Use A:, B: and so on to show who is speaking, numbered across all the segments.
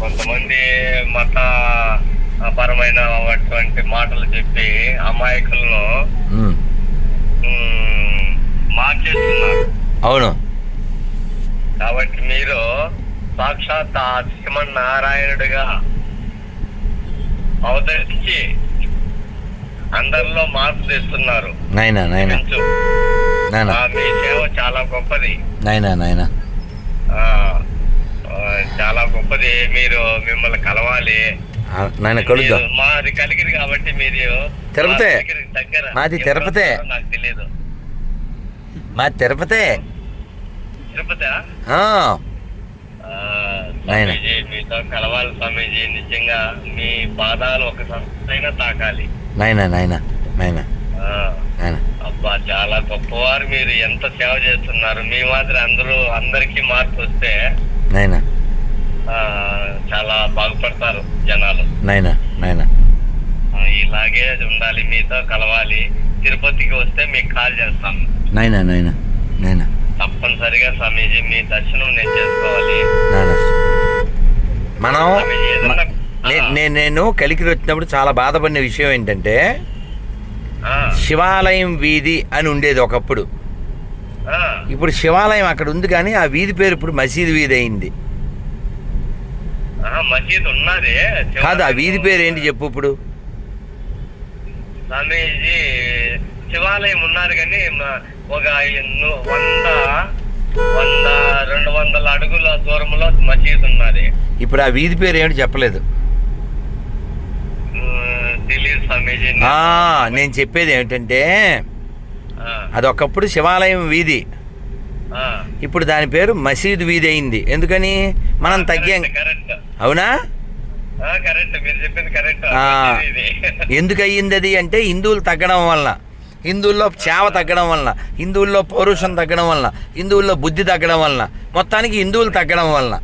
A: కొంతమంది మత పరమైన అటువంటి మాటలు చెప్పి అమాయకులను మార్చేస్తున్నారు.
B: అవును.
A: కాబట్టి మీరు సాక్షాత్ ఆ నారాయణుడిగా అవతరించి అందరిలో మార్పు తెస్తున్నారు. మీ సేవ చాలా గొప్పది.
B: నాయనా నాయనా
A: చాలా గొప్పది. మీరు మిమ్మల్ని కలవాలి.
B: నాయన కలుద్దాం.
A: మాది కలిగిరి కాబట్టి మీరు
B: తిరుపతే. మాది తిరుపతే.
A: నాకు తెలియదు.
B: మా తిరుపతే.
A: తిరుపతి? మీతో కలవాలి స్వామీజీ. నిజంగా మీ పాదాలు ఒకసారైనా తాకాలి.
B: నాయనా నాయనా నాయనా.
A: ఆ,
B: నాయనా.
A: అబ్బా చాలా గొప్పవారు మీరు. ఎంత సేవ చేస్తున్నారు? మీ మాదిరి అందరూ అందరికీ మార్పు వస్తే
B: నాయనా
A: ఆ, చాలా బాగుపడతారు జనాలు.
B: నాయనా
A: ఆ, ఇలాగే ఉండాలి మీతో కలవాలి. తిరుపతికి వస్తే మీకు కాల్ చేస్తాను.
B: నాయనా నాయనా నాయనా
A: తప్పనిసరిగా స్వామీజీ మీ దర్శనం నేను చేసుకోవాలి.
B: మనం
A: స్వామీజీ ఏదన్నా
B: నే- నే- నేను కలికిరి వచ్చినప్పుడు చాలా బాధపడిన విషయం ఏంటంటే శివాలయం వీధి అని ఉండేది ఒకప్పుడు.
A: ఆ,
B: ఇప్పుడు శివాలయం అక్కడ ఉంది కానీ ఆ వీధి పేరు ఇప్పుడు మసీదు వీధి అయింది.
A: ఆ, మసీద్ ఉన్నది.
B: కాదు ఆ వీధి పేరు ఏంటి చెప్పు ఇప్పుడు.
A: స్వామీజీ శివాలయం ఉన్నారు కానీ ఒక వంద వంద రెండు వందల అడుగుల దూరంలో మసీద్ ఉన్నది.
B: ఇప్పుడు ఆ వీధి పేరు ఏంటి చెప్పలేదు
A: ఉమ్, తెలియదు స్వామీజీ
B: ఆ, నేను చెప్పేది ఏమిటంటే
A: ఆ,
B: అది ఒకప్పుడు శివాలయం వీధి. ఇప్పుడు దాని పేరు మసీదు వీధి అయింది. ఎందుకని? మనం తగ్గాం. అవునా. ఎందుకు అయ్యింది అది అంటే హిందువులు తగ్గడం వలన. హిందువుల్లో సేవ తగ్గడం వలన. హిందువుల్లో పౌరుషం తగ్గడం వలన. హిందువుల్లో బుద్ధి తగ్గడం వలన. మొత్తానికి హిందువులు తగ్గడం వలన.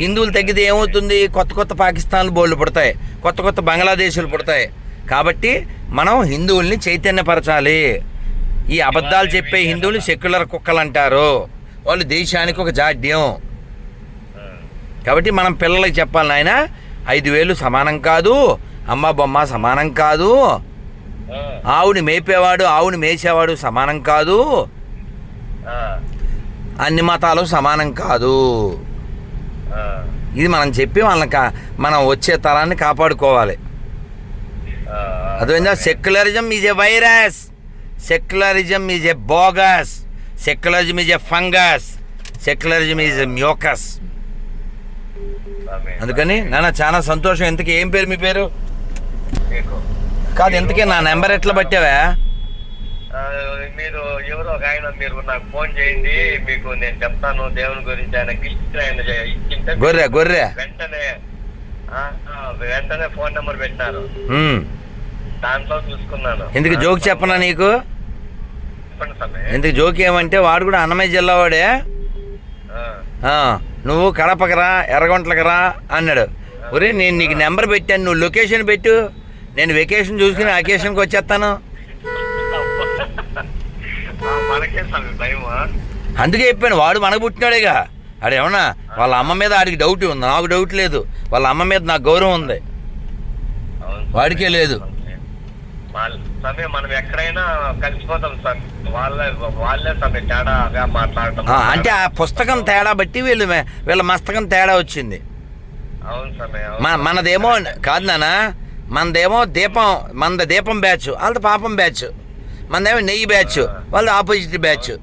B: హిందువులు తగ్గితే ఏమవుతుంది? కొత్త కొత్త పాకిస్తాన్లు బోళ్ళు పుడతాయి. కొత్త కొత్త బంగ్లాదేశీలు పుడతాయి. కాబట్టి మనం హిందువుల్ని చైతన్యపరచాలి. ఈ అబద్ధాలు చెప్పే హిందువులు సెక్యులర్ కుక్కలు అంటారు. వాళ్ళు దేశానికి ఒక జాడ్యం. కాబట్టి మనం పిల్లలకి చెప్పాలి నాయన ఐదు వేలు సమానం కాదు అమ్మ బొమ్మ సమానం కాదు ఆవుని మేపేవాడు ఆవుని మేసేవాడు సమానం కాదు అన్ని మతాలు సమానం కాదు. ఇది మనం చెప్పి వాళ్ళని కా మనం వచ్చే తరాన్ని కాపాడుకోవాలి. అదేవిధంగా secularism is a virus secularism is a bogus secularism is a fungus secularism is a mucus. అందుకని నాన్న చాలా సంతోషం. ఎంతకి ఏం పేరు మీ పేరు. కాదు ఎంతకీ నా నెంబర్ ఎట్లా పట్టావా?
A: మీరు ఎవరో ఒక ఆయన మీరు నాకు ఫోన్ చేయండి మీకు నేను చెప్తాను దేవుని గురించి ఆయన గిఫ్ట్ ఆయన ఇచ్చింటే
B: గొర్రె గొర్రె.
A: వెంటనే వెంటనే ఫోన్ నెంబర్ పెట్టినారు. దాంట్లో చూసుకున్నాను.
B: ఎందుకు జోక్ చెప్పనా నీకు. ఎందుకు జోక్ ఏమంటే వాడు కూడా అన్నమయ్య జిల్లా వాడే. నువ్వు కడపకి రా ఎర్రగొంటలకు రా అన్నాడు. ఒరే నేను నీకు నెంబర్ పెట్టాను నువ్వు లొకేషన్ పెట్టు. నేను వెకేషన్ చూసుకుని అకేషన్కి వచ్చేస్తాను. అందుకే చెప్పాను వాడు మనకు పుట్టినాడేగా. ఏమన్నా వాళ్ళ అమ్మ మీద ఆడికి డౌట్ ఉంది? నాకు డౌట్ లేదు. వాళ్ళ అమ్మ మీద నాకు గౌరవం ఉంది. వాడికే లేదు.
A: వాళ్ళ- స్వామి మనం ఎక్కడైనా కలిసిపోతాం స్వామి వాళ్ళే వాళ్ళే స్వామి తేడాగా మాట్లాడటం
B: ఆ, అంటే ఆ పుస్తకం తేడా బట్టి వీళ్ళు వీళ్ళ మస్తకం తేడా వచ్చింది.
A: అవును స్వామి అవును.
B: మన మనదేమో కాదు నాన్న మనదేమో దీపం మనది దీపం బ్యాచ్ వాళ్ళది పాపం బ్యాచ్. మనదేమో నెయ్యి బ్యాచ్ వాళ్ళది ఆపోజిట్ బ్యాచ్.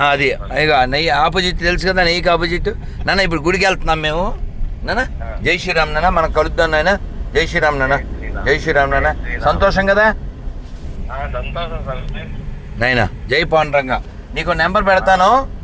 B: ఆ, అది. ఇక నెయ్యి ఆపోజిట్ తెలుసు కదా నెయ్యికి ఆపోజిట్. నాన్న ఇప్పుడు గుడికి వెళ్తున్నాం మేము. నాన్న జై శ్రీరామ్ నాన్న మనం కలుద్దాం నాయన. జై శ్రీరామ్ నాన్న జై శ్రీరామ్ నాన్న సంతోషం కదా? నాయన జై పాండురంగ. నీకు నెంబర్ పెడతాను.